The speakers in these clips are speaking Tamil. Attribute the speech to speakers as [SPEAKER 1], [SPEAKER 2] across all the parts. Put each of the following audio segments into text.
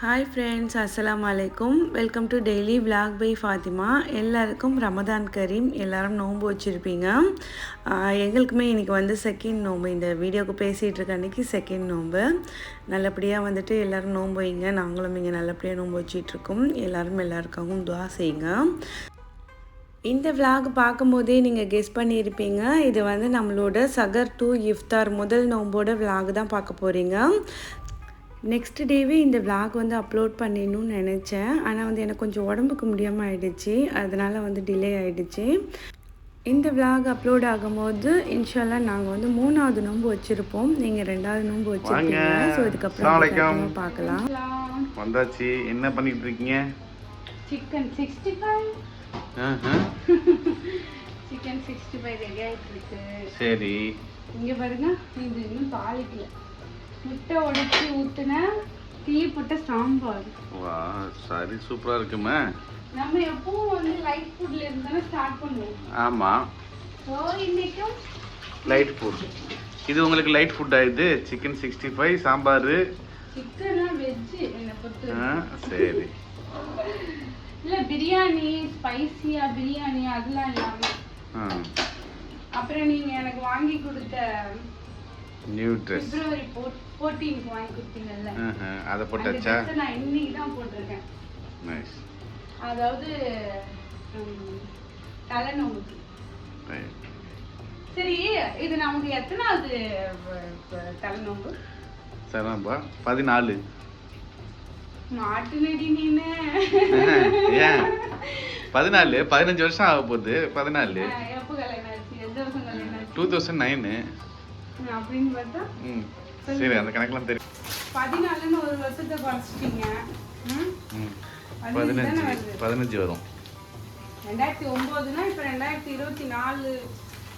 [SPEAKER 1] ஹாய் ஃப்ரெண்ட்ஸ் அஸ்லாம் அலைக்கும் welcome to daily vlog by Fathima எல்லாருக்கும் ரமதான் கரீம். எல்லாரும் நோன்பு வச்சுருப்பீங்க. எங்களுக்குமே இன்றைக்கி வந்து செகண்ட் நோன்பு. இந்த வீடியோக்கு பேசிகிட்டு இருக்க அன்றைக்கி செகண்ட் நோன்பு. நல்லபடியாக வந்துட்டு எல்லோரும் நோன்பு வைங்க. நாங்களும் இங்கே நல்லபடியாக நோன்பு வச்சிட்ருக்கோம் எல்லோரும் எல்லாருக்காகவும் துவா செய்யுங்க. இந்த vlog பார்க்கும்போதே நீங்கள் கெஸ் பண்ணியிருப்பீங்க. இது வந்து நம்மளோட சகர் டூ இஃப்தார் முதல் நோம்போட vlog தான் பார்க்க போகிறீங்க நெக்ஸ்ட் டேவே இந்த vlog வந்து அப்லோட் பண்ணிடணும்னு நினச்சேன். ஆனால் வந்து எனக்கு கொஞ்சம் உடம்புக்கு முடியாமல் ஆயிடுச்சு. அதனால் வந்து டிலே ஆயிடுச்சு. இந்த vlog அப்லோட் ஆகும்போது இன்ஷால்லா நாங்கள் வந்து மூணாவது நோன்பு வச்சுருப்போம். நீங்கள் ரெண்டாவது நோன்பு வச்சுருப்பீங்க ஸோ இதுக்கப்புறம் பார்க்கலாம்.
[SPEAKER 2] வந்தாச்சு. என்ன பண்ணிட்டு இருக்கீங்க?
[SPEAKER 3] Chicken sixty five. Chicken sixty five ready ஆகிட்டு இருக்கு.
[SPEAKER 2] சரி.
[SPEAKER 3] இங்க பாருங்க. இது இன்னும் தாளிக்கல. முட்டை உடைச்சி ஊத்துன டீ போட்ட சாம்பார்.
[SPEAKER 2] வா சரி சூப்பரா இருக்குமே.
[SPEAKER 3] நம்ம எப்பவும் வந்து லைட் ஃபுட்ல இருந்து தானே ஸ்டார்ட் பண்ணுவோம்.
[SPEAKER 2] ஆமா.
[SPEAKER 3] ஸோ இன்னைக்கும்
[SPEAKER 2] லைட் ஃபுட் இது உங்களுக்கு லைட் ஃபுட்டா இது? Chicken sixty five sambar?
[SPEAKER 3] சிக்கன்லாம் வெஜ்ஜு என்னை பொறுத்த
[SPEAKER 2] சரி.
[SPEAKER 3] இல்ல பிரியாணி ஸ்பைசியா பிரியாணி அதெல்லாம் இல்லாம. அப்புறம் நீங்க எனக்கு வாங்கி கொடுத்த
[SPEAKER 2] நியூ ட்ரெஸ்
[SPEAKER 3] பிப்ரவரி ஃபோர்டீனுக்கு வாங்கி கொடுத்தீங்கல்ல?
[SPEAKER 2] அதை போட்டாச்சா?
[SPEAKER 3] நான் இன்னைக்கு தான் போட்டிருக்கேன்.
[SPEAKER 2] நைஸ்
[SPEAKER 3] அதாவது ம், தலைநோம்புக்கு சரி இது நமக்கு எத்தனாவது தலைநோம்பு
[SPEAKER 2] சரிப்பா பதினாலு.
[SPEAKER 3] மாட்டு நடி நீனு
[SPEAKER 2] ஏன்? பதினாலு? பதினஞ்சு வருஷம் ஆக போகுது. பதினாலு. டூ தௌசண்ட் நைனு
[SPEAKER 3] அப்படின்னு பார்த்தா
[SPEAKER 2] ம். சரி அந்த கணக்கெலாம் தெரியும்
[SPEAKER 3] பதினாலுன்னு ஒரு வருஷத்தை குறைச்சிட்டீங்க. பதினஞ்சு தானே
[SPEAKER 2] பதினஞ்சு. வரும்.
[SPEAKER 3] ரெண்டாயிரத்தி ஒன்பதுனா இப்போ ரெண்டாயிரத்தி இருபத்தி நாலு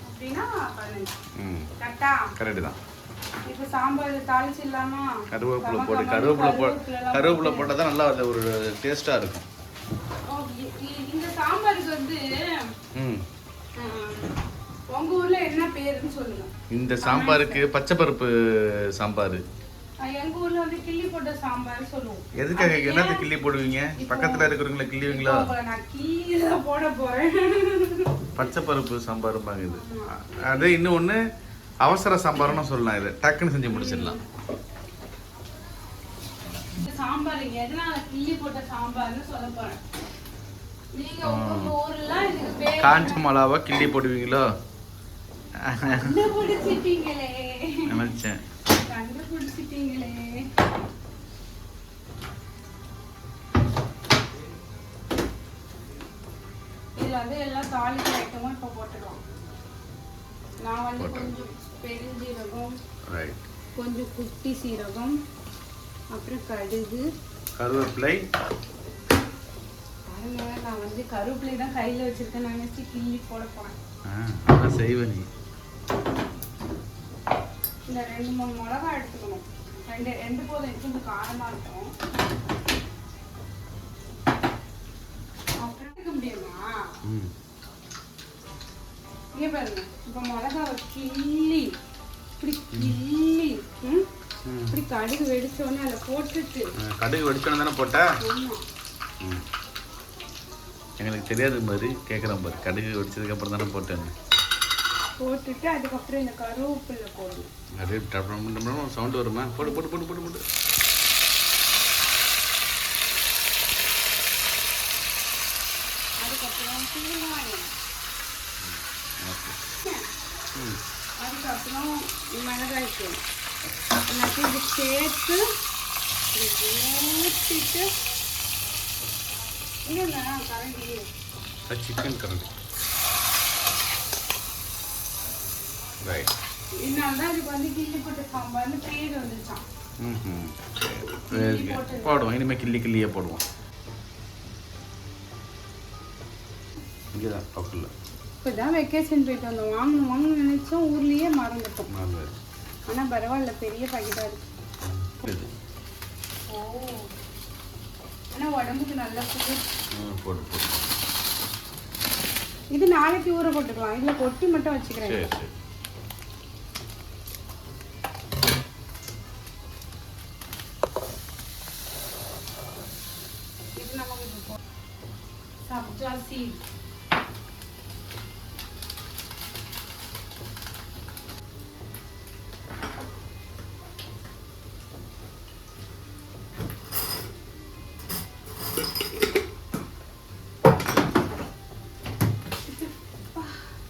[SPEAKER 3] அப்படின்னா பதினஞ்சு.
[SPEAKER 2] ம்.
[SPEAKER 3] கரெக்டா?
[SPEAKER 2] கரெக்டு தான்.
[SPEAKER 3] இப்போ சாம்பார் தாளிச்சு இல்லாம
[SPEAKER 2] கருவேப்பிலை போட்டு கருவேப்பிலை போ கருவேப்பிலை
[SPEAKER 3] போட்டு.
[SPEAKER 2] போட்டால் தான் நல்லா அது ஒரு டேஸ்ட்டாக இருக்கும்.
[SPEAKER 3] இந்த சாம்பாருக்கு வந்து
[SPEAKER 2] ம்,
[SPEAKER 3] உங்க ஊர்ல என்ன பேருன்னு சொல்லுங்க.
[SPEAKER 2] இந்த சாம்பாருக்கு பச்சைப்பருப்பு சாம்பார்.
[SPEAKER 3] அஹ் எங்க ஊர்ல வந்து கிள்ளி போட்ட சாம்பார் சொல்லுவோம்.
[SPEAKER 2] எதுக்காக
[SPEAKER 3] ஏன்?
[SPEAKER 2] கிள்ளி போடுவீங்க? பக்கத்தில் இருக்கிறவங்கள கிள்ளிவீங்களா?
[SPEAKER 3] நான் கிள்ளி தான் போட போறேன்.
[SPEAKER 2] பச்சைப்பருப்பு சாம்பாரும்பாங்க இது. அது இன்னும் ஒன்று அவசர சாம்பார்னு சொல்லலாம் இது. டக்குன்னு செஞ்சு முடிச்சிடலாம்.
[SPEAKER 3] சாம்பார் எதனால கிள்ளி போட்ட சாம்பார்னு சொல்ல போறேன். நீங்க உங்க ஊர்ல இதுக்கு பேர்
[SPEAKER 2] காஞ்ச மிளகாவை கிள்ளி போடுவீங்களோ? நினச்சேன்
[SPEAKER 3] கண்டுபிடிச்சிட்டீங்களே இதுல வந்து எல்லாம் தாளிக்கிற ஐட்டமும் இப்போ போட்டுக்கலாம் நான் வந்து. கொஞ்சம் பெருஞ்சீரகம் கொஞ்சம் குட்டி சீரகம் அப்புறம் கடுகு
[SPEAKER 2] கருவேப்பிலை
[SPEAKER 3] பாருங்க நான் வந்து கருவேப்பிலை தான் கையில வச்சிருக்கேன் நான் நினைச்சு கிள்ளி போட போறேன்
[SPEAKER 2] ஆ அதான் செய்வ நீ
[SPEAKER 3] இந்த ரெண்டு மூணு மிளகா எடுத்துக்கணும். ரெண்டு ரெண்டு போதும். எனக்கு கொஞ்சம் காரமா இருக்கும். அப்புறம் முடியுமா? இங்க பாருங்க. இப்ப மிளகாவை கிள்ளி. இப்படி கிள்ளி. இப்படி கடுகு வெடிச்ச உடனே அதில் போட்டுட்டு.
[SPEAKER 2] கடுகு வெடிச்சோன்னு தானே போட்டா? ம். எங்களுக்கு தெரியாது மாதிரி கேட்குறேன் பாரு. கடுகு வெடிச்சதுக்கு அப்புறம் தானே போட்டேன்
[SPEAKER 3] போட்டுட்டு அதுக்கப்புறம் இந்த கருவேப்பிலை போடணும்.
[SPEAKER 2] அப்படியே டப்பு சவுண்டு வருமா? போடு போடு போடு போடு போடு.
[SPEAKER 3] அதுக்கப்புறம் சிறுவாயம்
[SPEAKER 2] ஓகே ம்.
[SPEAKER 3] அதுக்கப்புறம் மிளகாய் தூள். எல்லாத்தையும் இது சேர்த்து ஊற்றிட்டு இல்லைங்க கரண்டி
[SPEAKER 2] சிக்கன் கரண்டி ரைட்
[SPEAKER 3] இதனால தான் இதுக்கு வந்து கிள்ளி போட்ட சாம்பார்னு பேர் வந்துச்சான்
[SPEAKER 2] ம் போடுவோம். இனிமேல் கிள்ளி கிள்ளியே போடுவோம். இங்கே தான் பக்கத்தில்.
[SPEAKER 3] இப்போ தான் வெக்கேஷன் போயிட்டு வந்தோம். வாங்கணும் வாங்கணும்னு நினைச்சோம். ஊர்லயே மறந்துட்டோம்.
[SPEAKER 2] நல்லது
[SPEAKER 3] ஆனால் பரவாயில்ல பெரிய பாக்கெட்டாக இருக்கு. ஓ. ஆனால் உடம்புக்கு நல்ல
[SPEAKER 2] போடு போடு.
[SPEAKER 3] இது நாளைக்கு ஊற போட்டுக்கலாம். இதில் கொட்டி மட்டும் வச்சுக்கிறேன். சீட்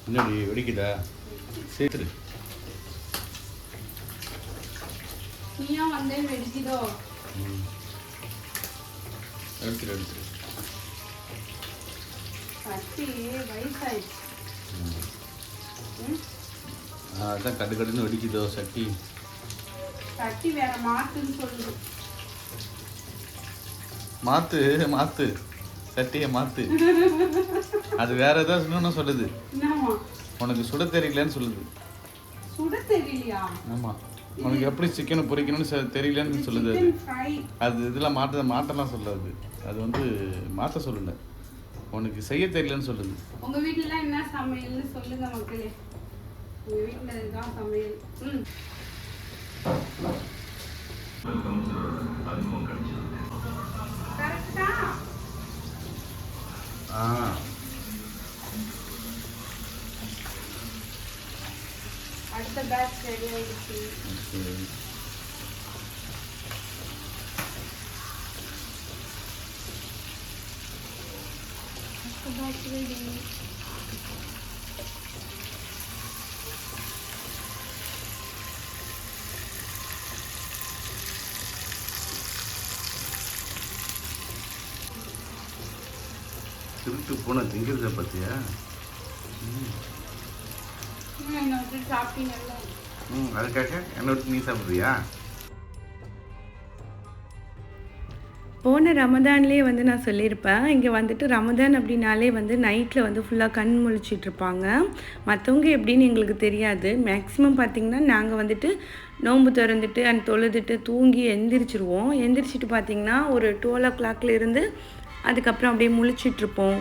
[SPEAKER 2] என்னடி வெடிக்குதா? சேர்த்துரு
[SPEAKER 3] நீயா வந்தே வெடிக்குதோ.
[SPEAKER 2] எடுத்துரு எடுத்துரு அதான் கடு கடுன்னு வெடிக்குதோ சட்டி.
[SPEAKER 3] கட்டி வேற மாத்துன்னு சொல்லுது.
[SPEAKER 2] மாத்து மாத்து. சட்டியை மாத்து. அது வேற ஏதாவது இன்னொன்னு சொல்லுது. உனக்கு சுட தெரியலன்னு சொல்லுது.
[SPEAKER 3] சுட தெரியலையா?
[SPEAKER 2] ஆமா. உனக்கு எப்படி சிக்கனை பொரிக்கணும்னு தெரியலன்னு சொல்லுது அது. இதெல்லாம் மாட்ட மாட்டலாம் சொல்லாது. அது வந்து மாற்ற சொல்லல உனக்கு செய்ய தெரியலன்னு சொல்லுது
[SPEAKER 3] உங்க வீட்ல என்ன சமையல்னு சொல்லுங்க மக்களே. உங்க வீட்ல இதுதான் சமையல்.
[SPEAKER 2] ஆ.
[SPEAKER 3] அடுத்த பேட்ச் ரெடி ஆயிடுச்சு
[SPEAKER 2] சரி.
[SPEAKER 3] அடுத்த பேட்ச் ரெடி
[SPEAKER 2] திருட்டு பூனை திங்கிறத
[SPEAKER 3] சாப்பிட்டீங்கல்ல
[SPEAKER 2] ம் அதுக்காக என்னை விட்டு நீ சாப்பிட்றியா?
[SPEAKER 1] போன ரமதான்லேயே வந்து நான் சொல்லியிருப்பேன். இங்கே வந்துட்டு ரமதான் அப்படின்னாலே வந்து நைட்டில் வந்து ஃபுல்லாக கண் முழிச்சிட்டு இருப்பாங்க. மற்றவங்க எப்படின்னு எங்களுக்கு தெரியாது. மேக்ஸிமம் பார்த்திங்கன்னா நாங்கள் வந்துட்டு நோன்பு திறந்துட்டு அண்ட் தொழுதுட்டு தூங்கி எந்திரிச்சிருவோம். எந்திரிச்சிட்டு பார்த்திங்கன்னா ஒரு டுவெல் ஓ கிளாக்ல இருந்து அதுக்கப்புறம் அப்படியே முழிச்சிட்ருப்போம்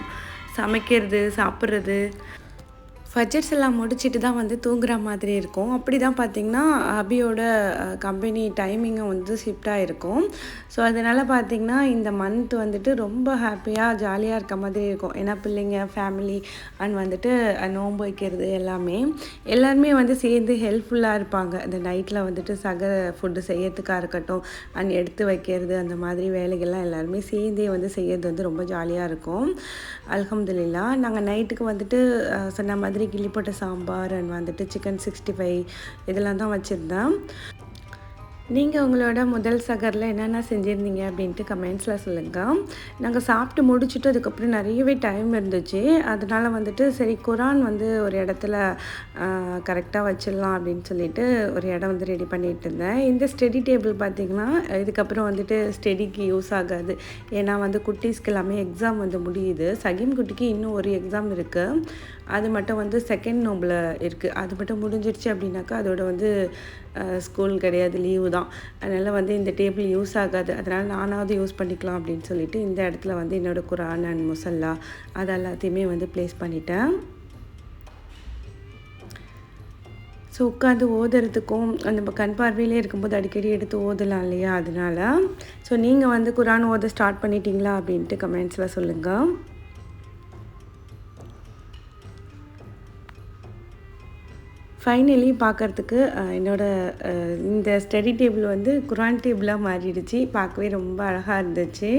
[SPEAKER 1] சமைக்கிறது சாப்பிட்றது. ஃபஜர்ஸ் எல்லாம் முடிச்சிட்டு தான் வந்து தூங்குற மாதிரி இருக்கும். அப்படி தான் பார்த்திங்கன்னா அபியோட கம்பெனி டைமிங்கும் வந்து ஷிஃப்டாக இருக்கும் ஸோ அதனால் பார்த்திங்கன்னா இந்த மந்த் வந்துட்டு ரொம்ப ஹாப்பியாக ஜாலியாக இருக்க மாதிரி இருக்கும். ஏன்னா பிள்ளைங்க ஃபேமிலி அண்ட் வந்துட்டு நோன்பு வைக்கிறது எல்லாமே எல்லாருமே வந்து சேர்ந்து ஹெல்ப்ஃபுல்லாக இருப்பாங்க. இந்த நைட்டில் வந்துட்டு சக ஃபுட்டு செய்யறதுக்காக இருக்கட்டும் அண்ட் எடுத்து வைக்கிறது அந்த மாதிரி வேலைகள்லாம் எல்லாருமே சேர்ந்தே வந்து செய்யறது வந்து ரொம்ப ஜாலியாக இருக்கும். அல்ஹம்துலில்லா நாங்கள் நைட்டுக்கு வந்துட்டு சொன்ன மாதிரி கிள்ளிப்பட்ட சாம்பார் அண்ட் வந்துட்டு சிக்கன் சிக்ஸ்டி ஃபைவ் இதெல்லாம் தான் வச்சுருந்தேன். நீங்கள் உங்களோட முதல் சகரில் என்னென்ன செஞ்சுருந்தீங்க அப்படின்ட்டு கமெண்ட்ஸில் சொல்லுங்கள் நாங்கள் சாப்பிட்டு முடிச்சுட்டு அதுக்கப்புறம் நிறையவே டைம் இருந்துச்சு. அதனால் வந்துட்டு சரி குரான் வந்து ஒரு இடத்துல கரெக்டாக வச்சிடலாம் அப்படின்னு சொல்லிட்டு ஒரு இடம் வந்து ரெடி பண்ணிகிட்டு இருந்தேன். இந்த ஸ்டெடி டேபிள் பார்த்திங்கன்னா இதுக்கப்புறம் வந்துட்டு ஸ்டெடிக்கு யூஸ் ஆகாது. ஏன்னா வந்து குட்டீஸ்க்கு எல்லாமே எக்ஸாம் வந்து முடியுது. சகீம் குட்டிக்கு இன்னும் ஒரு எக்ஸாம் இருக்குது அது மட்டும் வந்து செகண்ட் நோம்பில் இருக்குது அது மட்டும் முடிஞ்சிடுச்சு அப்படின்னாக்கா அதோட வந்து ஸ்கூல் கிடையாது லீவு தான். அதனால் வந்து இந்த டேபிள் யூஸ் ஆகாது. அதனால் நானாவது யூஸ் பண்ணிக்கலாம் அப்படின்னு சொல்லிட்டு இந்த இடத்துல வந்து என்னோடய குரான் அண்ட் முசல்லா அது எல்லாத்தையுமே வந்து ப்ளேஸ் பண்ணிட்டேன். ஸோ உட்காந்து ஓதுறதுக்கும் அந்த கண் பார்வையிலே இருக்கும்போது அடிக்கடி எடுத்து ஓதலாம் இல்லையா? அதனால ஸோ நீங்கள் வந்து குரான் ஓத ஸ்டார்ட் பண்ணிட்டீங்களா அப்படின்ட்டு கமெண்ட்ஸில் சொல்லுங்கள் ஃபைனலி பார்க்குறதுக்கு என்னோடய இந்த ஸ்டடி டேபிள் வந்து குரான் டேபிளாக மாறிடுச்சு. பார்க்கவே ரொம்ப அழகாக இருந்துச்சு.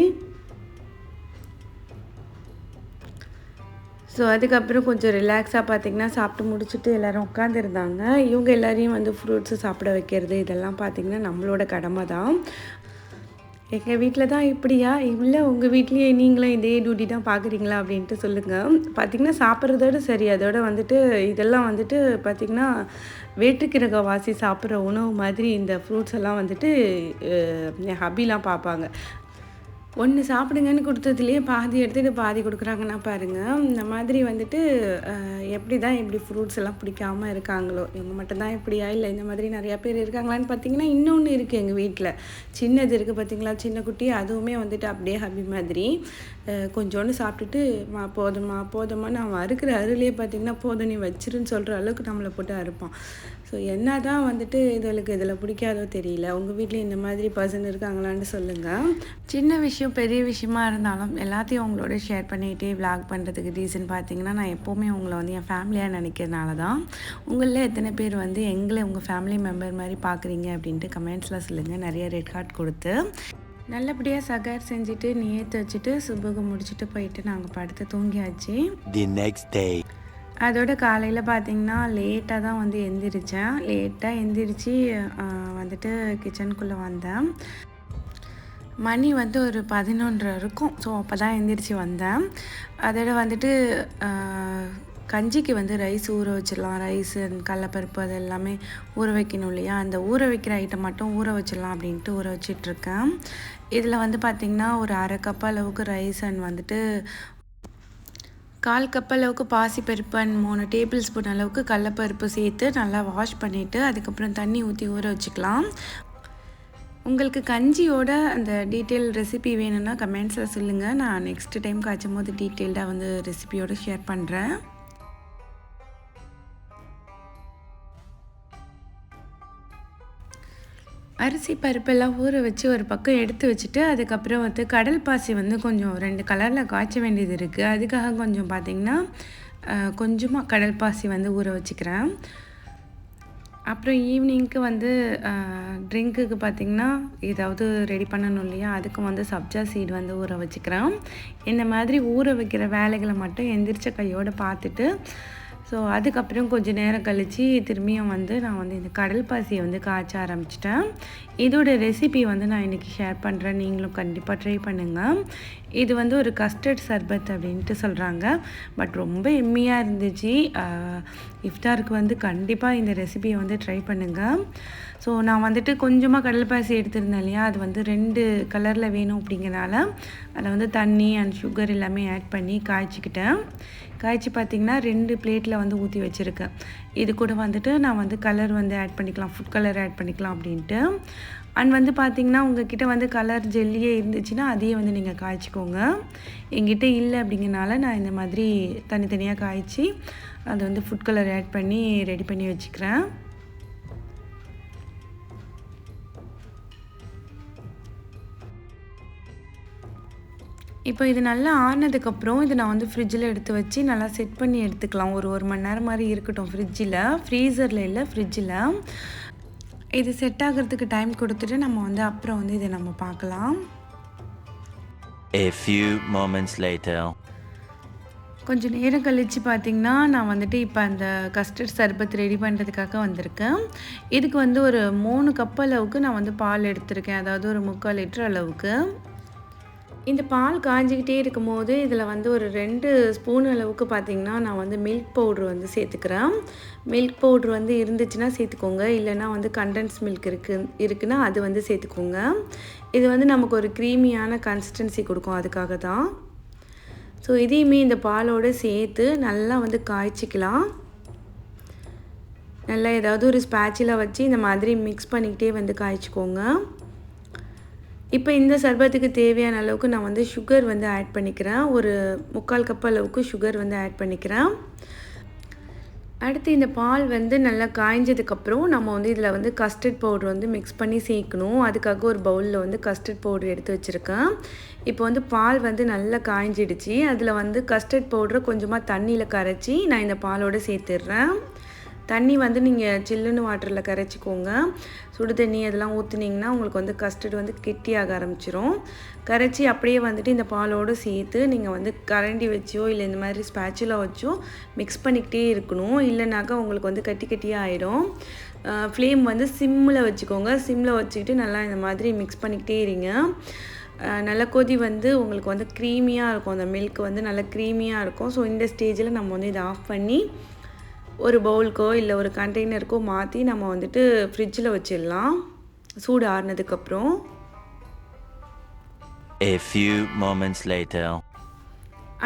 [SPEAKER 1] ஸோ அதுக்கப்புறம் கொஞ்சம் ரிலாக்ஸாக பார்த்திங்கன்னா சாப்பிட்டு முடிச்சுட்டு எல்லோரும் உட்காந்துருந்தாங்க இவங்க எல்லோரையும் வந்து ஃப்ரூட்ஸு சாப்பிட வைக்கிறது இதெல்லாம் பார்த்திங்கன்னா நம்மளோட கடமை தான் எங்கள் வீட்டில் தான் இப்படியா? இல்லை உங்கள் வீட்லேயே நீங்களும் இதே டியூட்டி தான் பார்க்குறீங்களா அப்படின்ட்டு சொல்லுங்கள் பார்த்தீங்கன்னா சாப்பிட்றதோட சரி அதோட வந்துட்டு இதெல்லாம் வந்துட்டு பார்த்திங்கன்னா வேற்றுக்கிரக வாசி சாப்பிட்ற உணவு மாதிரி இந்த ஃப்ரூட்ஸ் எல்லாம் வந்துட்டு என் ஹபிலாம் பார்ப்பாங்க. ஒன்று சாப்பிடுங்கன்னு கொடுத்ததுலேயே பாதி எடுத்துகிட்டு பாதி கொடுக்குறாங்கன்னா பாருங்கள் இந்த மாதிரி வந்துட்டு எப்படி தான் இப்படி ஃப்ரூட்ஸ் எல்லாம் பிடிக்காம இருக்காங்களோ இவங்க மட்டும்தான் இப்படியா? இல்லை இந்த மாதிரி நிறையா பேர் இருக்காங்களான்னு பார்த்தீங்கன்னா இன்னொன்று இருக்குது எங்கள் வீட்டில் சின்னது இருக்குது பார்த்தீங்களா சின்ன குட்டி அதுவுமே வந்துட்டு அப்படியே ஹபி மாதிரி. கொஞ்சோண்டு சாப்பிட்டுட்டு மா போதுமா போதுமா நான் அறுக்கிற அருளையே பார்த்தீங்கன்னா போதும் நீ வச்சிருன்னு சொல்கிற அளவுக்கு நம்மளை போட்டு அறுப்பான். ஸோ என்ன தான் வந்துட்டு இதுகளுக்கு இதில் பிடிக்காதோ தெரியல. உங்கள் வீட்டில் இந்த மாதிரி பர்சன் இருக்காங்களான்னு சொல்லுங்கள் சின்ன விஷயம் பெரிய விஷயமா இருந்தாலும் எல்லாத்தையும் உங்களோட ஷேர் பண்ணிகிட்டே vlog பண்ணுறதுக்கு ரீசன் பார்த்தீங்கன்னா நான் எப்போவுமே உங்களை வந்து என் ஃபேமிலியாக நினைக்கிறனால தான். உங்களில் எத்தனை பேர் வந்து எங்களை உங்கள் ஃபேமிலி மெம்பர் மாதிரி பார்க்குறீங்க அப்படின்ட்டு கமெண்ட்ஸில் சொல்லுங்கள் நிறைய ரெட் கார்ட் கொடுத்து. நல்லபடியாக சகார் செஞ்சுட்டு நேற்று வச்சுட்டு சுபகம் முடிச்சுட்டு போயிட்டு நாங்கள் படுத்து தூங்கியாச்சு.
[SPEAKER 4] The next day.
[SPEAKER 1] அதோட காலையில் பார்த்தீங்கன்னா லேட்டாக தான் வந்து எந்திரிச்சேன். லேட்டாக எந்திரிச்சு வந்துட்டு கிச்சனுக்குள்ளே வந்தேன். மணி வந்து ஒரு பதினொன்று இருக்கும். ஸோ அப்போ தான் எந்திரிச்சு வந்தேன். அதோட வந்துட்டு கஞ்சிக்கு வந்து ரைஸ் ஊற வச்சிடலாம். ரைஸ் கடலப்பருப்பு அது எல்லாமே ஊற வைக்கணும் இல்லையா? அந்த ஊற வைக்கிற ஐட்டம் மட்டும் ஊற வச்சிடலாம் அப்படின்ட்டு ஊற வச்சிட்ருக்கேன். இதில் வந்து பார்த்திங்கன்னா ஒரு அரை கப் அளவுக்கு ரைஸ் அண்ட் வந்துட்டு கால் கப் அளவுக்கு பாசிப்பருப்பு அண்ட் மூணு டேபிள் ஸ்பூன் அளவுக்கு கடலப்பருப்பு சேர்த்து நல்லா வாஷ் பண்ணிவிட்டு அதுக்கப்புறம் தண்ணி ஊற்றி ஊற வச்சுக்கலாம். உங்களுக்கு கஞ்சியோட அந்த டீட்டெயில் ரெசிபி வேணும்னா கமெண்ட்ஸில் சொல்லுங்கள் நான் நெக்ஸ்ட் டைம் காய்ச்சும் போது டீட்டெயில்டாக வந்து ரெசிபியோடு ஷேர் பண்ணுறேன் அரிசி பருப்பெல்லாம் ஊற வச்சு ஒரு பக்கம் எடுத்து வச்சுட்டு அதுக்கப்புறம் வந்து கடல் பாசி வந்து கொஞ்சம் ரெண்டு கலரில் காய்ச்ச வேண்டியது இருக்குது அதுக்காக கொஞ்சம் பார்த்திங்கன்னா கொஞ்சமாக கடல் பாசி வந்து ஊற வச்சுக்கிறேன். அப்புறம் ஈவினிங்க்கு வந்து ட்ரிங்க்குக்கு பார்த்திங்கன்னா ஏதாவது ரெடி பண்ணணும் இல்லையா? அதுக்கும் வந்து சப்ஜா சீடு வந்து ஊற வச்சுக்கிறேன். இந்த மாதிரி ஊற வைக்கிற வேலைகளை மட்டும் எந்திரிச்ச கையோடு பார்த்துட்டு ஸோ அதுக்கப்புறம் கொஞ்சம் நேரம் கழித்து திரும்பியும் வந்து நான் வந்து இந்த கடல் பாசியை வந்து காய்ச்ச ஆரம்பிச்சிட்டேன். இதோட ரெசிபி வந்து நான் இன்றைக்கி ஷேர் பண்ணுறேன் நீங்களும் கண்டிப்பாக ட்ரை பண்ணுங்கள் இது வந்து ஒரு கஸ்டர்ட் சர்பத் அப்படின்ட்டு சொல்கிறாங்க பட் ரொம்ப எம்மியாக இருந்துச்சு. இஃப்தாருக்கு வந்து கண்டிப்பாக இந்த ரெசிபியை வந்து ட்ரை பண்ணுங்கள் ஸோ நான் வந்துட்டு கொஞ்சமாக கடலைப்பாசி எடுத்திருந்தேன் இல்லையா? அது வந்து ரெண்டு கலரில் வேணும் அப்படிங்கிறனால அதை வந்து தண்ணி அண்ட் சுகர் எல்லாமே ஆட் பண்ணி காய்ச்சிக்கிட்டேன். காய்ச்சி பார்த்திங்கன்னா ரெண்டு பிளேட்டில் வந்து ஊற்றி வச்சுருக்கேன். இது கூட வந்துட்டு நான் வந்து கலர் வந்து ஆட் பண்ணிக்கலாம் ஃபுட் கலர் ஆட் பண்ணிக்கலாம் அப்படின்ட்டு. அண்ட் வந்து பார்த்திங்கன்னா உங்ககிட்ட வந்து கலர் ஜெல்லியே இருந்துச்சுன்னா அதையே வந்து நீங்கள் காய்ச்சிக்கோங்க. என்கிட்ட இல்லை அப்படிங்கிறனால நான் இந்த மாதிரி தனித்தனியாக காய்ச்சி அதை வந்து ஃபுட் கலர் ஆட் பண்ணி ரெடி பண்ணி வச்சுக்கிறேன். இப்போ இது நல்லா ஆனதுக்கப்புறம் இதை நான் வந்து ஃப்ரிட்ஜில் எடுத்து வச்சு நல்லா செட் பண்ணி எடுத்துக்கலாம். ஒரு ஒரு மணி நேரம் மாதிரி இருக்கட்டும் ஃப்ரிட்ஜில் ஃப்ரீசரில் இல்லை ஃப்ரிட்ஜில் இது செட் ஆகிறதுக்கு டைம் கொடுத்துட்டு நம்ம வந்து அப்புறம் வந்து இதை நம்ம பார்க்கலாம்.
[SPEAKER 4] A few moments later.
[SPEAKER 1] கொஞ்சம் நேரம் கழித்து பார்த்தீங்கன்னா நான் வந்துட்டு இப்போ அந்த கஸ்டர்ட் சர்பத் ரெடி பண்ணுறதுக்காக வந்திருக்கேன். இதுக்கு வந்து ஒரு மூணு கப் அளவுக்கு நான் வந்து பால் எடுத்திருக்கேன். அதாவது ஒரு முக்கால் லிட்டர் அளவுக்கு. இந்த பால் காஞ்சிக்கிட்டே இருக்கும்போது இதில் வந்து ஒரு ரெண்டு ஸ்பூன் அளவுக்கு பார்த்திங்கன்னா நான் வந்து மில்க் பவுட்ரு வந்து சேர்த்துக்கிறேன். மில்க் பவுட்ரு வந்து இருந்துச்சுன்னா சேர்த்துக்கோங்க. இல்லைன்னா வந்து கண்டென்ஸ் மில்க் இருக்கு இருக்குன்னா அது வந்து சேர்த்துக்கோங்க. இது வந்து நமக்கு ஒரு க்ரீமியான கன்சிஸ்டன்சி கொடுக்கும் அதுக்காக தான். ஸோ இதையுமே இந்த பாலோடு சேர்த்து நல்லா வந்து காய்ச்சிக்கலாம். நல்லா ஏதாவது ஒரு ஸ்பேச்சில் வச்சு இந்த மாதிரி மிக்ஸ் பண்ணிக்கிட்டே வந்து காய்ச்சிக்கோங்க. இப்போ இந்த சர்பத்துக்கு தேவையான அளவுக்கு நான் வந்து சுகர் வந்து ஆட் பண்ணிக்கிறேன். ஒரு முக்கால் கப் அளவுக்கு சுகர் வந்து ஆட் பண்ணிக்கிறேன். அடுத்து இந்த பால் வந்து நல்லா காய்ஞ்சதுக்கப்புறம் நம்ம வந்து இதில் வந்து கஸ்டர்ட் பவுடர் வந்து மிக்ஸ் பண்ணி சேர்க்கணும். அதுக்காக ஒரு பவுலில் வந்து கஸ்டர்ட் பவுடர் எடுத்து வச்சுருக்கேன். இப்போ வந்து பால் வந்து நல்லா காய்ஞ்சிடுச்சு. அதில் வந்து கஸ்டர்ட் பவுடரை கொஞ்சமாக தண்ணியில் கரைச்சி நான் இந்த பாலோடு சேர்த்துடுறேன். தண்ணி வந்து நீங்கள் சில்லுன்னு வாட்டரில் கரைச்சிக்கோங்க. சுடு தண்ணி அதெல்லாம் ஊற்றுனீங்கன்னா உங்களுக்கு வந்து கஸ்டர்ட் வந்து கெட்டியாக ஆரம்பிச்சிரும். கரைச்சி அப்படியே வந்துட்டு இந்த பாலோடு சேர்த்து நீங்கள் வந்து கரண்டி வச்சோ இல்லை இந்த மாதிரி ஸ்பேச்சுலா வச்சோ மிக்ஸ் பண்ணிக்கிட்டே இருக்கணும். இல்லைனாக்கா உங்களுக்கு வந்து கட்டி கட்டியாக ஆயிடும். ஃப்ளேம் வந்து சிம்மில் வச்சுக்கோங்க. சிம்மில் வச்சுக்கிட்டு நல்லா இந்த மாதிரி மிக்ஸ் பண்ணிக்கிட்டே இருங்க. நல்லா நல்ல கொதி வந்து உங்களுக்கு வந்து க்ரீமியாக இருக்கும். அந்த மில்க் வந்து நல்லா க்ரீமியாக இருக்கும். ஸோ இந்த ஸ்டேஜில் நம்ம வந்து இதை ஆஃப் பண்ணி ஒரு பவுலுக்கோ இல்லை ஒரு கண்டெய்னருக்கோ மாற்றி நம்ம வந்துட்டு ஃப்ரிட்ஜில் வச்சிடலாம். சூடு ஆறுனதுக்கப்புறம்.
[SPEAKER 4] A few moments later.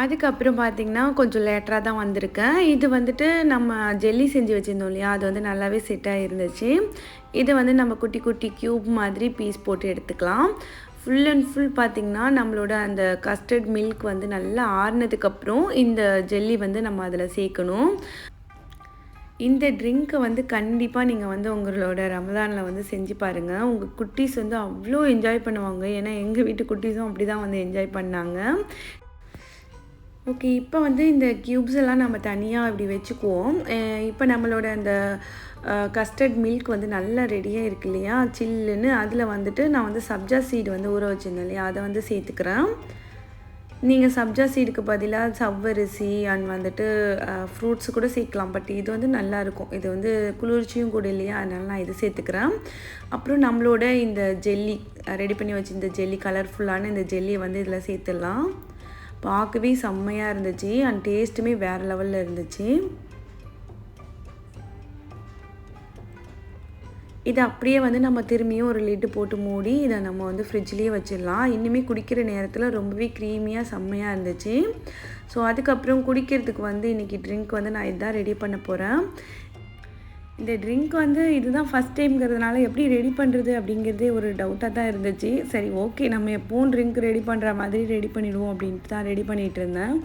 [SPEAKER 1] அதுக்கப்புறம் பார்த்திங்கன்னா கொஞ்சம் லேட்டராக தான் வந்திருக்கேன். இது வந்துட்டு நம்ம ஜெல்லி செஞ்சு வச்சுருந்தோம் இல்லையா? அது வந்து நல்லாவே செட் ஆகிருந்துச்சு இது வந்து நம்ம குட்டி குட்டி க்யூப் மாதிரி பீஸ் போட்டு எடுத்துக்கலாம். ஃபுல் அண்ட் ஃபுல் பார்த்திங்கன்னா நம்மளோட அந்த கஸ்டர்ட் மில்க் வந்து நல்லா ஆறுனதுக்கப்புறம் இந்த ஜெல்லி வந்து நம்ம அதில் சேர்க்கணும். இந்த ட்ரிங்க்கை வந்து கண்டிப்பாக நீங்கள் வந்து உங்களோட ரமதானில் வந்து செஞ்சு பாருங்கள் உங்கள் குட்டீஸ் வந்து அவ்வளோ என்ஜாய் பண்ணுவாங்க. ஏன்னா எங்கள் வீட்டு குட்டீஸும் அப்படி தான் வந்து என்ஜாய் பண்ணாங்க. ஓகே இப்போ வந்து இந்த க்யூப்ஸ் எல்லாம் நம்ம தனியாக இப்படி வச்சுக்குவோம். இப்போ நம்மளோட அந்த கஸ்டர்ட் மில்க் வந்து நல்லா ரெடியாக இருக்கு இல்லையா? சில்லுன்னு அதில் வந்துட்டு நான் வந்து சப்ஜா சீடு வந்து ஊற வச்சுருந்தேன் இல்லையா? அதை வந்து சேர்த்துக்கிறேன். நீங்கள் சப்ஜா சீடுக்கு பதிலாக சவ்வரிசி அண்ட் வந்துட்டு ஃப்ரூட்ஸ் கூட சேர்க்கலாம். பட் இது வந்து நல்லா இருக்கும். இது வந்து குளிர்ச்சியும் கூட இல்லையா? அதனால் நான் இது சேர்த்துக்கிறேன். அப்புறம் நம்மளோட இந்த ஜெல்லி ரெடி பண்ணி வச்சிருந்த ஜெல்லி கலர்ஃபுல்லான இந்த ஜெல்லியை வந்து இதில் சேர்த்துடலாம். பார்க்கவே செம்மையாக இருந்துச்சு. அண்ட் டேஸ்ட்டுமே வேறு லெவலில் இருந்துச்சு. இதை அப்படியே வந்து நம்ம திரும்பியும் ஒரு லிட்டு போட்டு மூடி இதை நம்ம வந்து ஃப்ரிட்ஜ்லேயே வச்சிடலாம். இன்னுமே குடிக்கிற நேரத்தில் ரொம்பவே க்ரீமியாக செம்மையாக இருந்துச்சு. ஸோ அதுக்கப்புறம் குடிக்கிறதுக்கு வந்து இன்றைக்கி ட்ரிங்க் வந்து நான் இதுதான் ரெடி பண்ண போகிறேன் இந்த ட்ரிங்க் வந்து இதுதான் ஃபஸ்ட் டைம்ங்கிறதுனால எப்படி ரெடி பண்ணுறது அப்படிங்கிறதே ஒரு டவுட்டாக தான் இருந்துச்சு. சரி ஓகே நம்ம எப்போவும் ட்ரிங்க் ரெடி பண்ணுற மாதிரி ரெடி பண்ணிவிடுவோம் அப்படின்ட்டு தான் ரெடி பண்ணிகிட்டு இருந்தேன்.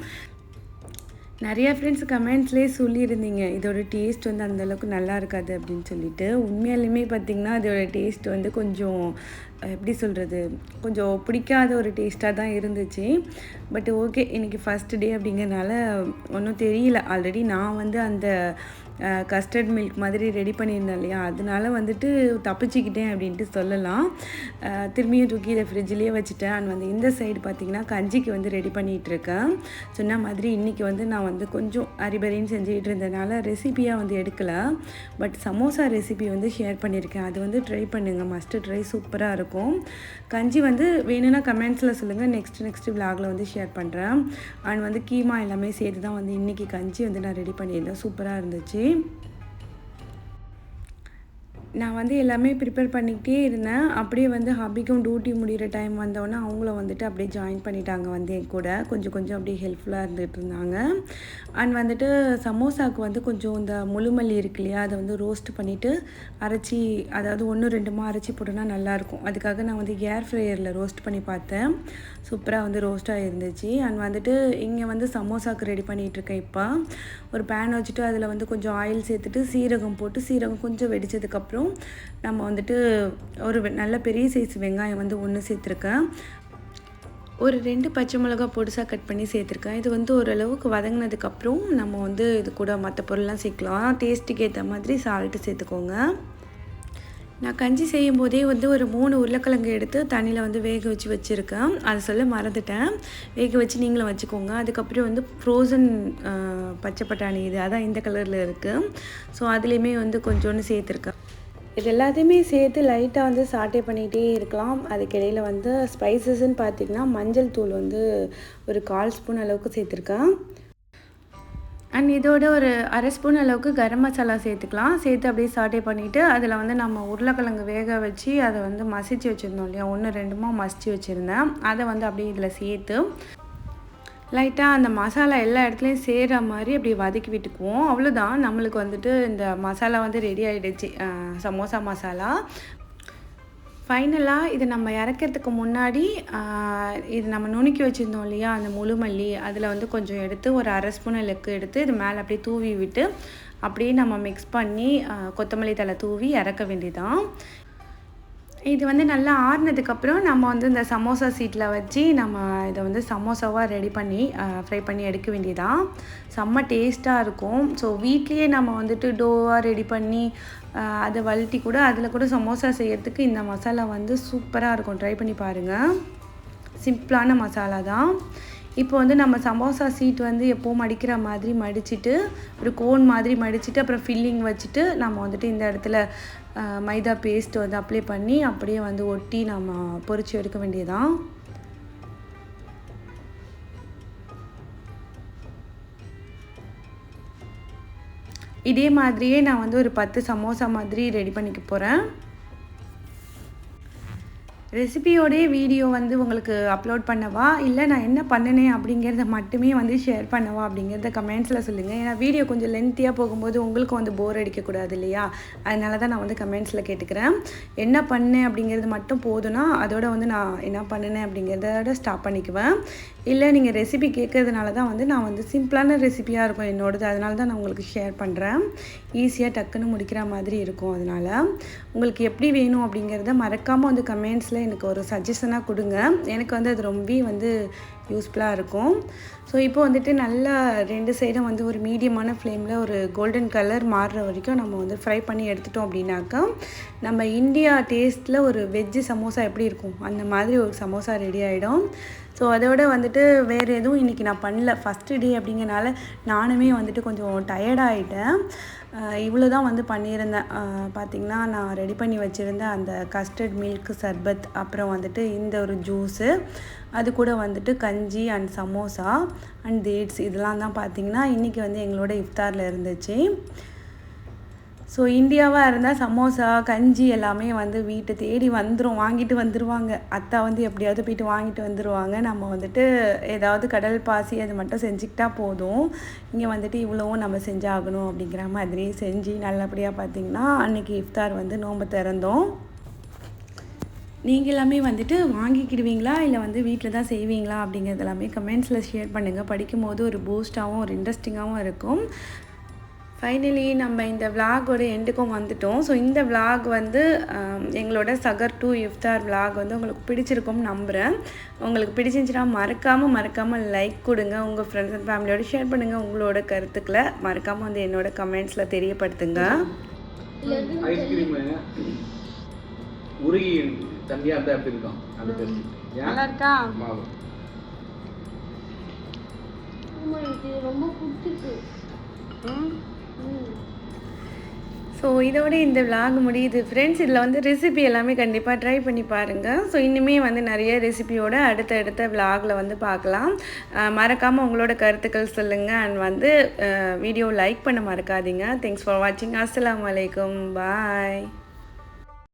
[SPEAKER 1] நிறைய ஃப்ரெண்ட்ஸ் கமெண்ட்ஸ்லேயே சொல்லியிருந்தீங்க இதோட டேஸ்ட் வந்து அந்தளவுக்கு நல்லா இருக்காது அப்படின்னு சொல்லிட்டு. உண்மையாலுமே பார்த்திங்கன்னா அதோட டேஸ்ட் வந்து கொஞ்சம் எப்படி சொல்கிறது கொஞ்சம் பிடிக்காத ஒரு டேஸ்ட்டாக தான் இருந்துச்சு. பட் ஓகே இன்றைக்கி ஃபஸ்ட் டே அப்படிங்கிறனால ஒன்றும் தெரியல. ஆல்ரெடி நான் வந்து அந்த கஸ்டர்ட் மில்க் மாதிரி ரெடி பண்ணியிருந்தேன் இல்லையா? அதனால வந்துட்டு தப்பிச்சுக்கிட்டேன் அப்படின்ட்டு சொல்லலாம். திரும்பியும் தூக்கி இதை ஃப்ரிட்ஜ்லேயே வச்சுட்டேன். அண்ட் வந்து இந்த சைடு பார்த்திங்கன்னா கஞ்சிக்கு வந்து ரெடி பண்ணிகிட்டு இருக்கேன் சொன்ன மாதிரி இன்றைக்கி வந்து நான் வந்து கொஞ்சம் அரிபரின்னு செஞ்சுக்கிட்டு இருந்ததுனால ரெசிபியாக வந்து எடுக்கலை. பட் சமோசா ரெசிபி வந்து ஷேர் பண்ணியிருக்கேன். அது வந்து ட்ரை பண்ணுங்கள் மஸ்ட்டு ட்ரை சூப்பராக இருக்கும். கஞ்சி வந்து வேணும்னா கமெண்ட்ஸில் சொல்லுங்கள் நெக்ஸ்ட் நெக்ஸ்ட் விலாகில் வந்து ஷேர் பண்ணுறேன் அண்ட் வந்து கீமா எல்லாமே சேர்த்து தான் வந்து இன்றைக்கி கஞ்சி வந்து நான் ரெடி பண்ணியிருந்தேன். சூப்பராக இருந்துச்சு. நான் வந்து எல்லாமே ப்ரிப்பேர் பண்ணிக்கிட்டே இருந்தேன். அப்படியே வந்து ஹாபிக்கும் டியூட்டி முடிகிற டைம் வந்தோடனே அவங்கள வந்துட்டு அப்படியே ஜாயின் பண்ணிட்டாங்க வந்து என் கூட. கொஞ்சம் கொஞ்சம் அப்படியே ஹெல்ப்ஃபுல்லாக இருந்துகிட்டு இருந்தாங்க. அண்ட் வந்துட்டு சமோசாவுக்கு வந்து கொஞ்சம் இந்த முழுமல்லி இருக்கு இல்லையா அதை வந்து ரோஸ்ட் பண்ணிவிட்டு அரைச்சி அதாவது ஒன்று ரெண்டுமா அரைச்சி போட்டோன்னா நல்லாயிருக்கும். அதுக்காக நான் வந்து ஏர் ஃப்ரையரில் ரோஸ்ட் பண்ணி பார்த்தேன். சூப்பராக வந்து ரோஸ்ட்டாக இருந்துச்சு. அண்ட் வந்துட்டு இங்கே வந்து சமோசாவுக்கு ரெடி பண்ணிகிட்ருக்கேன் இப்போ. ஒரு பேன் வச்சுட்டு அதில் வந்து கொஞ்சம் ஆயில் சேர்த்துட்டு சீரகம் போட்டு சீரகம் கொஞ்சம் வெடித்ததுக்கப்புறம் நம்ம வந்துட்டு ஒரு நல்ல பெரிய சைஸ் வெங்காயம் வந்து ஒன்று சேர்த்துருக்கேன். ஒரு ரெண்டு பச்சை மிளகா பொடிசாக கட் பண்ணி சேர்த்துருக்கேன். இது வந்து ஓரளவுக்கு வதங்கினதுக்கப்புறம் நம்ம வந்து இது கூட மற்ற பொருள்லாம் சேர்க்கலாம். டேஸ்ட்டுக்கு ஏற்ற மாதிரி சால்ட்டு சேர்த்துக்கோங்க. நான் கஞ்சி செய்யும் போதே வந்து ஒரு மூணு உருளைக்கிழங்கு எடுத்து தண்ணியில் வந்து வேக வச்சு வச்சுருக்கேன். அதை சொல்ல மறந்துட்டேன். வேக வச்சு நீங்களும் வச்சுக்கோங்க. அதுக்கப்புறம் வந்து ஃப்ரோசன் பச்சை பட்டாணி இது அதான் இந்த கலரில் இருக்குது ஸோ அதுலேயுமே வந்து கொஞ்சோண்டு சேர்த்துருக்கேன். இது எல்லாத்தையுமே சேர்த்து லைட்டாக வந்து சாட்டே பண்ணிகிட்டே இருக்கலாம். அதுக்கிடையில் வந்து ஸ்பைசஸ்ன்னு பார்த்திங்கன்னா மஞ்சள் தூள் வந்து ஒரு கால் ஸ்பூன் அளவுக்கு சேர்த்துருக்கேன். அண்ட் இதோட ஒரு அரை ஸ்பூன் அளவுக்கு கரம் மசாலா சேர்த்துக்கலாம். சேர்த்து அப்படியே சாட்டே பண்ணிவிட்டு அதில் வந்து நம்ம உருளைக்கிழங்கு வேக வச்சு அதை வந்து மசிச்சு வச்சுருந்தோம் இல்லையா? ஒன்று ரெண்டுமா மசிச்சு வச்சுருந்தேன். அதை வந்து அப்படியே இதில் சேர்த்து லைட்டாக அந்த மசாலா எல்லா இடத்துலையும் சேர்கிற மாதிரி அப்படி வதக்கி விட்டுக்குவோம். அவ்வளோதான் நம்மளுக்கு வந்துட்டு இந்த மசாலா வந்து ரெடி ஆகிடுச்சு சமோசா மசாலா. ஃபைனலாக இது நம்ம இறக்கிறதுக்கு முன்னாடி இது நம்ம நுணுக்கி வச்சுருந்தோம் இல்லையா அந்த முழுமல்லி அதில் வந்து கொஞ்சம் எடுத்து ஒரு அரை ஸ்பூன் லெக்கு எடுத்து இது மேலே அப்படியே தூவி விட்டு அப்படியே நம்ம மிக்ஸ் பண்ணி கொத்தமல்லி தலை தூவி இறக்க வேண்டியதான் இது வந்து நல்லா ஆறுனதுக்கப்புறம் நம்ம வந்து இந்த சமோசா சீட்டில் வச்சு நம்ம இதை வந்து சமோசாவாக ரெடி பண்ணி ஃப்ரை பண்ணி எடுக்க வேண்டியதான் செம்ம டேஸ்ட்டாக இருக்கும். ஸோ வீட்லேயே நம்ம வந்துட்டு டோவாக ரெடி பண்ணி அதை வழட்டி கூட அதில் கூட சமோசா செய்யறதுக்கு இந்த மசாலா வந்து சூப்பராக இருக்கும். ட்ரை பண்ணி பாருங்கள் சிம்பிளான மசாலா தான். இப்போ வந்து நம்ம சமோசா சீட் வந்து எப்போவும் மடிக்கிற மாதிரி மடிச்சுட்டு ஒரு கோன் மாதிரி மடிச்சுட்டு அப்புறம் ஃபில்லிங் வச்சுட்டு நம்ம வந்துட்டு இந்த இடத்துல மைதா பேஸ்ட் வந்து அப்ளை பண்ணி அப்படியே வந்து ஒட்டி நம்ம பொரிச்சு எடுக்க வேண்டியதான் இதே மாதிரியே நான் வந்து ஒரு பத்து சமோசா மாதிரி ரெடி பண்ணிக்க போகிறேன் ரெசிபியோடைய வீடியோ வந்து உங்களுக்கு அப்லோட் பண்ணவா? இல்லை நான் என்ன பண்ணினேன் அப்படிங்கிறத மட்டுமே வந்து ஷேர் பண்ணவா அப்படிங்கிறத கமெண்ட்ஸில் சொல்லுங்கள் ஏன்னா வீடியோ கொஞ்சம் லென்த்தியாக போகும்போது உங்களுக்கும் வந்து போர் அடிக்கக்கூடாது இல்லையா? அதனால தான் நான் வந்து கமெண்ட்ஸில் கேட்டுக்கிறேன். என்ன பண்ணேன் அப்படிங்கிறது மட்டும் போதும்னா அதோட வந்து நான் என்ன பண்ணினேன் அப்படிங்கிறதோட ஸ்டாப் பண்ணிக்குவேன். இல்லை நீங்கள் ரெசிபி கேட்கறதுனால தான் வந்து நான் வந்து சிம்பிளான ரெசிபியாக இருக்கும் என்னோடது. அதனால தான் நான் உங்களுக்கு ஷேர் பண்ணுறேன் ஈஸியாக டக்குன்னு முடிக்கிற மாதிரி இருக்கும் அதனால். உங்களுக்கு எப்படி வேணும் அப்படிங்கிறத மறக்காமல் வந்து கமெண்ட்ஸில் எனக்கு ஒரு சஜஷனாக கொடுங்க. எனக்கு வந்து அது ரொம்ப வந்து யூஸ்ஃபுல்லாக இருக்கும். ஸோ இப்போ வந்துட்டு நல்லா ரெண்டு சைடும் வந்து ஒரு மீடியமான ஃப்ளேமில் ஒரு கோல்டன் கலர் மாறுற வரைக்கும் நம்ம வந்து ஃப்ரை பண்ணி எடுத்துட்டோம் அப்படின்னாக்கா நம்ம இந்தியா டேஸ்ட்டில் ஒரு வெஜ்ஜு சமோசா எப்படி இருக்கும்? அந்த மாதிரி ஒரு சமோசா ரெடி ஆகிடும் ஸோ அதோட வந்துட்டு வேறு எதுவும் இன்றைக்கி நான் பண்ணல. ஃபஸ்ட்டு டே அப்படிங்கிறனால நானுமே வந்துட்டு கொஞ்சம் டயர்டாகிட்டேன் இவ்வளோ தான் வந்து பண்ணியிருந்தேன். பார்த்திங்கன்னா நான் ரெடி பண்ணி வச்சுருந்த அந்த கஸ்டர்ட் மில்க் சர்பத் அப்புறம் வந்துட்டு இந்த ஒரு ஜூஸு அது கூட வந்துட்டு கஞ்சி அண்ட் சமோசா அண்ட் டேட்ஸ் இதெல்லாம் தான் பார்த்திங்கன்னா இன்றைக்கி வந்து எங்களோட இஃப்தாரில் இருந்துச்சு. ஸோ இந்தியாவாக இருந்தால் சமோசா கஞ்சி எல்லாமே வந்து வீட்டை தேடி வந்துடும் வாங்கிட்டு வந்துடுவாங்க அத்தா வந்து எப்படியாவது போயிட்டு வாங்கிட்டு வந்துடுவாங்க நம்ம வந்துட்டு ஏதாவது கடல் பாசி அது மட்டும் செஞ்சுக்கிட்டா போதும். இங்கே வந்துட்டு இவ்வளவும் நம்ம செஞ்சாகணும் அப்படிங்கிற மாதிரி செஞ்சு நல்லபடியாக பார்த்திங்கன்னா அன்றைக்கி இஃப்தார் வந்து நோன்பு திறந்தோம். நீங்கள் எல்லாமே வந்துட்டு வாங்கிக்கிடுவீங்களா? இல்லை வந்து வீட்டில் தான் செய்வீங்களா? அப்படிங்கிறது எல்லாமே கமெண்ட்ஸில் ஷேர் பண்ணுங்கள் படிக்கும்போது ஒரு பூஸ்ட்டாகவும் ஒரு இன்ட்ரெஸ்டிங்காகவும் இருக்கும். ஃபைனலி நம்ம இந்த விலாகோட எண்டுக்கும் வந்துட்டோம். ஸோ இந்த விலாக் வந்து எங்களோட சகர் டூ இஃப்தார் விலாக் வந்து உங்களுக்கு பிடிச்சிருக்கும்னு நம்புகிறேன் உங்களுக்கு பிடிச்சிருந்துச்சுன்னா மறக்காமல் மறக்காமல் லைக் கொடுங்க. உங்கள் ஃப்ரெண்ட்ஸ் அண்ட் ஃபேமிலியோட ஷேர் பண்ணுங்கள் உங்களோட கருத்துக்களை மறக்காமல் வந்து என்னோட கமெண்ட்ஸில் தெரியப்படுத்துங்க.
[SPEAKER 5] ஐஸ்கிரீமு உருகி தண்ணியா இருந்தா எப்படி இருக்கும்? அது டேஸ்ட்
[SPEAKER 3] நல்லா இருக்கா
[SPEAKER 5] மாவு.
[SPEAKER 3] ரொம்ப பிடிச்சிருக்கு
[SPEAKER 1] ஸோ இதோட இந்த விலாக் முடியுது. ஃப்ரெண்ட்ஸ் இதில் வந்து ரெசிபி எல்லாமே கண்டிப்பாக ட்ரை பண்ணி பாருங்கள் ஸோ இனிமே வந்து நிறைய ரெசிபியோட அடுத்த அடுத்த விலாகில் வந்து பார்க்கலாம். மறக்காமல் உங்களோட கருத்துக்கள் சொல்லுங்கள் அண்ட் வந்து வீடியோ லைக் பண்ண மறக்காதீங்க. தேங்க்ஸ் ஃபார் வாட்சிங் அஸ்ஸலாமு வலைக்கம் பாய்